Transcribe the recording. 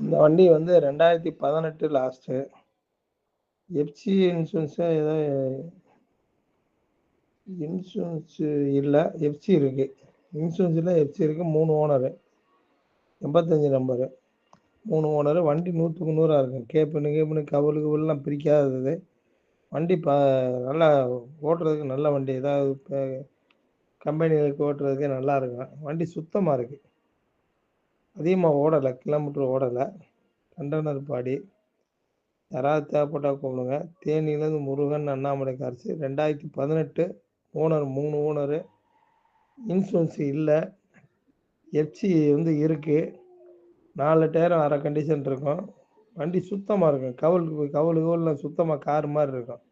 இந்த வண்டி வந்து ரெண்டாயிரத்தி பதினெட்டு லாஸ்ட்டு எஃப்சி இன்சூரன்ஸு ஏதோ இன்சூரன்ஸு இல்லை எஃப்சி இருக்குது இன்சூரன்ஸில் எஃப்சி இருக்குது மூணு ஓனரு எண்பத்தஞ்சு நம்பரு மூணு ஓனரு வண்டி நூற்றுக்கு நூறாக இருக்கும். கேப்புன்னு கேப்புன்னு கவலு கவலாம் பிரிக்காதது. வண்டி ப நல்லா ஓட்டுறதுக்கு நல்ல வண்டி. ஏதாவது இப்போ கம்பெனிகளுக்கு ஓட்டுறதுக்கு நல்லா இருக்கும். வண்டி சுத்தமாக இருக்குது அதிகமாக ஓடலை கிலோமீட்டர் ஓடலை. கண்டனர் பாடி. யாராவது தேவைப்பட்டால் கூப்பிடுங்க. தேனியிலேருந்து முருகன் அண்ணாமலை கார்ஸு ரெண்டாயிரத்தி பதினெட்டு ஓனர் மூணு ஓனரு. இன்சூரன்ஸ் இல்லை. எஃப்சி வந்து இருக்குது நாலு டயரும் அரை கண்டிஷன் இருக்கும். வண்டி சுத்தமாக இருக்கும். கவல் கவல் கவல்லாம் சுத்தமாக கார் மாதிரி இருக்கும்.